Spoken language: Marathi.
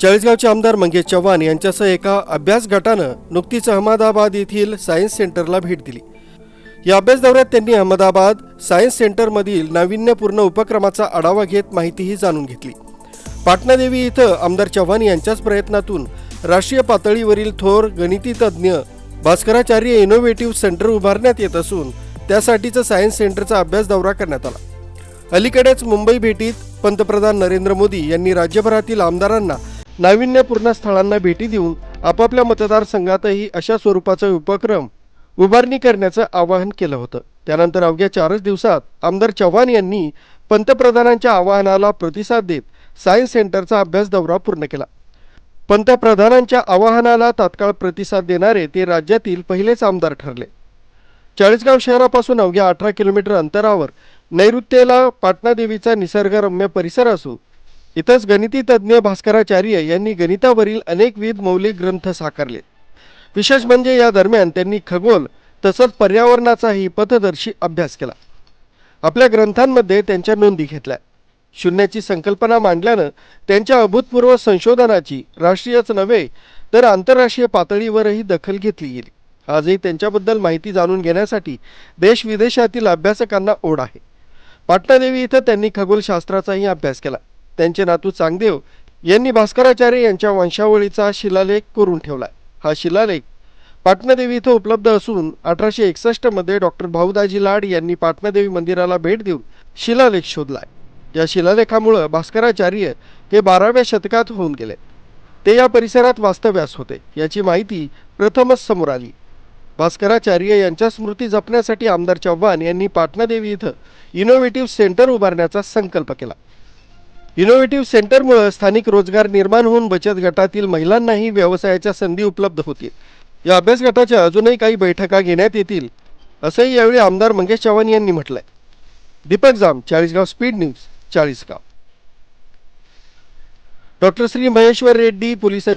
चाळीसगावचे आमदार मंगेश चव्हाण यांच्यासह एका अभ्यास गटानं नुकतीच अहमदाबाद येथील सायन्स सेंटरला भेट दिली. या अभ्यास दौऱ्यात त्यांनी अहमदाबाद सायन्स सेंटरमधील नाविन्यपूर्ण उपक्रमाचा आढावा घेत माहितीही जाणून घेतली. पाटणादेवी इथं आमदार चव्हाण यांच्याच प्रयत्नातून राष्ट्रीय पातळीवरील थोर गणिती तज्ज्ञ भास्कराचार्य इनोव्हेटिव्ह सेंटर उभारण्यात येत असून त्यासाठीचं सायन्स सेंटरचा अभ्यास दौरा करण्यात आला. अलीकडेच मुंबई भेटीत पंतप्रधान नरेंद्र मोदी यांनी राज्यभरातील आमदारांना नाविन्यपूर्ण स्थळांना भेटी देऊन आपापल्या मतदारसंघातही अशा स्वरूपाचा उपक्रम उभारणी करण्याचं आवाहन केलं होतं. त्यानंतर अवघ्या चारच दिवसात आमदार चव्हाण यांनी पंतप्रधानांच्या आवाहनाला प्रतिसाद देत सायन्स सेंटरचा अभ्यास दौरा पूर्ण केला. पंतप्रधानांच्या आवाहनाला तात्काळ प्रतिसाद देणारे ते राज्यातील पहिलेच आमदार ठरले. चाळीसगाव शहरापासून अवघ्या अठरा किलोमीटर अंतरावर नैऋत्येला पाटणादेवीचा निसर्गरम्य परिसर असून इथंच गणिती तज्ज्ञ भास्कराचार्य यांनी गणितावरील अनेकविध मौलिक ग्रंथ साकारले. विशेष म्हणजे या दरम्यान त्यांनी खगोल तसंच पर्यावरणाचाही पथदर्शी अभ्यास केला. आपल्या ग्रंथांमध्ये त्यांच्या नोंदी घेतल्या. शून्याची संकल्पना मांडल्यानं त्यांच्या अभूतपूर्व संशोधनाची राष्ट्रीयच नव्हे तर आंतरराष्ट्रीय पातळीवरही दखल घेतली गेली. आजही त्यांच्याबद्दल माहिती जाणून घेण्यासाठी देश विदेशातील अभ्यासकांना ओढ आहे. पाटणादेवी इथं त्यांनी खगोलशास्त्राचाही अभ्यास केला. त्यांचे नातू चांगदेव यांनी भास्कराचार्य यांच्या वंशावळीचा शिलालेख करून ठेवला हा शिलालेख पाटणादेवी इथं उपलब्ध असून अठराशे एकसष्टमध्ये डॉक्टर भाऊदाजी लाड यांनी पाटणादेवी मंदिराला भेट देऊन शिलालेख शोधलाय. या शिलालेखामुळं भास्कराचार्य हे बाराव्या शतकात होऊन गेले. ते या परिसरात वास्तव्यास होते याची माहिती प्रथमच समोर आली. भास्कराचार्य यांच्या स्मृती जपण्यासाठी आमदार चव्हाण यांनी पाटणादेवी इथं इनोव्हेटिव्ह सेंटर उभारण्याचा संकल्प केला. इनोव्हेटिव्ह सेंटरमुळे स्थानिक रोजगार निर्माण होऊन बचत गटातील महिलांनाही व्यवसायाच्या संधी उपलब्ध होतील. या अभ्यास गटाच्या अजूनही काही बैठका घेण्यात येतील असंही यावेळी आमदार मंगेश चव्हाण यांनी म्हटलंय. Deepak Jam Chalisgaon speed news Chalisgaon. Doctor Shri Maheshwar Reddy police